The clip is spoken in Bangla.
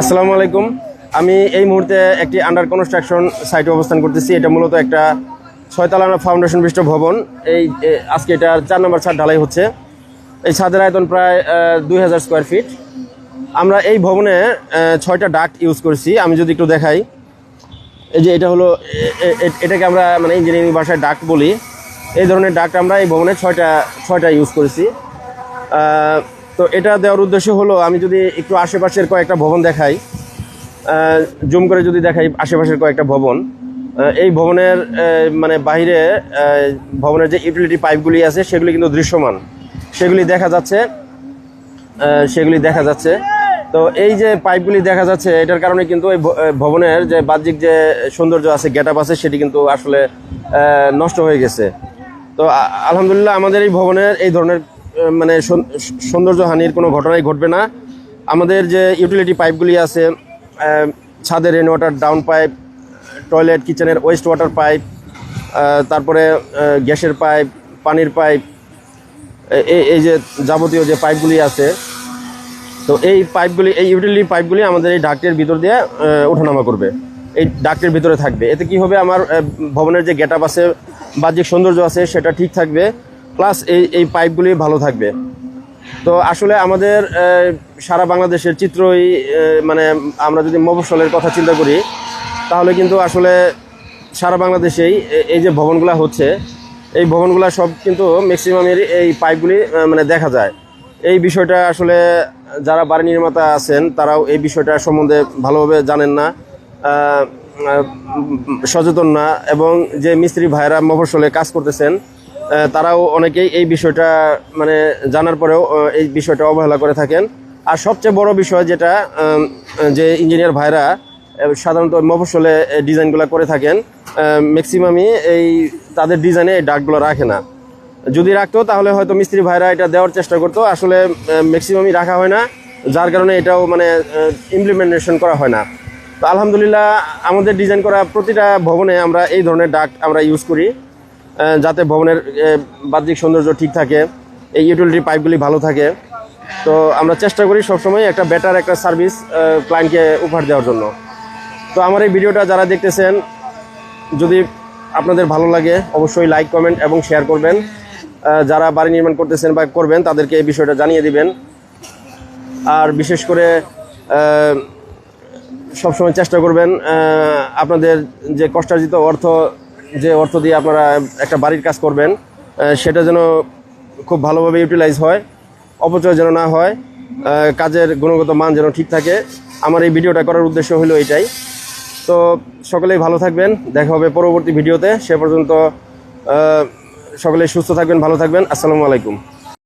আসসালামু আলাইকুম। আমি এই মুহূর্তে একটি আন্ডার কনস্ট্রাকশন সাইটে অবস্থান করতেছি। এটা মূলত একটা ছয়তলা ফাউন্ডেশন বিশিষ্ট ভবন। এই আজকে এটা চার নম্বর ছাদ ঢালাই হচ্ছে। এই ছাদের আয়তন প্রায় দুই হাজার স্কোয়ার ফিট আমরা এই ভবনে ছয়টা ডাক্ট ইউজ করেছি। আমি যদি একটু দেখাই। এই যে এটা হলো এটাকে আমরা মানে ইঞ্জিনিয়ারিং ভাষায় ডাক্ট বলি। এই ধরনের ডাক্ট আমরা এই ভবনে ছয়টা ছয়টা ইউজ করেছি। তো এটা দেওয়ার উদ্দেশ্য হলো আমি যদি একটু আশেপাশের কয়েকটা ভবন দেখাই জুম করে যদি দেখাই আশেপাশের কয়েকটা ভবন এই ভবনের মানে আহ, ভবনের যে ইউটিলিটি পাইপগুলি আছে সেগুলি কিন্তু দৃশ্যমান। সেগুলি দেখা যাচ্ছে সেগুলি দেখা যাচ্ছে। তো এই যে পাইপগুলি দেখা যাচ্ছে এটার কারণে কিন্তু এই ভবনের যে বাহ্যিক যে সৌন্দর্য আছে গেট আছে সেটি কিন্তু আসলে নষ্ট হয়ে গেছে। তো আলহামদুলিল্লাহ আমাদের এই ভবনের এই ধরনের মানে সৌন- সৌন্দর্য হানির কোনো ঘটনাই ঘটবে না। আমাদের যে ইউটিলিটি পাইপগুলি আছে ছাদের rain water down pipe toilet কিচেনের ওয়েস্ট ওয়াটার পাইপ তারপরে গ্যাসের পাইপ পানির পাইপ এই এই যে যাবতীয় যে পাইপগুলি আছে, তো এই পাইপগুলি এই ইউটিলিটি পাইপগুলি আমাদের এই ডাক্টের ভিতর দিয়ে ওঠানামা করবে। এই ডাক্টের ভিতরে থাকবে। এতে কি হবে? আমার ভবনের যে গেট আছে, বাহ্যিক সৌন্দর্য আছে, সেটা ঠিক থাকবে। প্লাস এই এই পাইপগুলি ভালো থাকবে। তো আসলে আমাদের সারা বাংলাদেশের চিত্রই মানে আমরা যদি মফস্বলের কথা চিন্তা করি, তাহলে কিন্তু আসলে সারা বাংলাদেশেই এই যে ভবনগুলো হচ্ছে, এই ভবনগুলো সব কিন্তু ম্যাক্সিমামের এই পাইপগুলি মানে দেখা যায়। এই বিষয়টা আসলে যারা বাড়ি নির্মাতা আছেন, তারাও এই বিষয়টা সম্বন্ধে ভালোভাবে জানেন না সচেতন না, এবং যে মিস্ত্রি ভাইরা মফস্বলে কাজ করতেছেন তারাও অনেকেই এই বিষয়টা মানে জানার পরেও এই বিষয়টা অবহেলা করে থাকেন। আর সবচেয়ে বড় বিষয় যেটা যে ইঞ্জিনিয়ার ভাইরা সাধারণত মফস্বলে ডিজাইনগুলো করে থাকেন ম্যাক্সিমামই এই তাদের ডিজাইনে এই ডাকগুলো রাখে না। যদি রাখতো, তাহলে হয়তো মিস্ত্রি ভাইরা এটা দেওয়ার চেষ্টা করতো। আসলে ম্যাক্সিমামই রাখা হয় না, যার কারণে এটাও মানে ইমপ্লিমেন্টেশন করা হয় না। তো আলহামদুলিল্লাহ, আমাদের ডিজাইন করা প্রতিটা ভবনে আমরা এই ধরনের ডাক আমরা ইউজ করি। যাতে ভবনের বাহ্যিক সৌন্দর্য ঠিক থাকে। এই ইউটিলিটি পাইপগুলি ভালো থাকে। তো আমরা চেষ্টা করি সবসময় একটা বেটার একটা সার্ভিস ক্লায়েন্টকে উপহার দেওয়ার জন্য। তো আমার এই ভিডিওটা যারা দেখতেছেন, যদি আপনাদের ভালো লাগে, অবশ্যই লাইক কমেন্ট এবং শেয়ার করবেন। যারা বাড়ি নির্মাণ করতেছেন বা করবেন, তাদেরকে এই বিষয়টা জানিয়ে দিবেন। আর বিশেষ করে সবসময় চেষ্টা করবেন আপনাদের যে কষ্টার্জিত অর্থ যে অর্থ দিয়ে আপনারা একটা বাড়ির কাজ করবেন সেটা যেন খুব ভালোভাবে ইউটিলাইজ হয়, অপচয় যেন না হয় কাজের গুণগত মান যেন ঠিক থাকে। আমার এই ভিডিওটা করার উদ্দেশ্য হলো এটাই। তো সকলেই ভালো থাকবেন, দেখা হবে পরবর্তী ভিডিওতে। সে পর্যন্ত সকলে সকলেই সুস্থ থাকবেন, ভালো থাকবেন। আসসালামু আলাইকুম।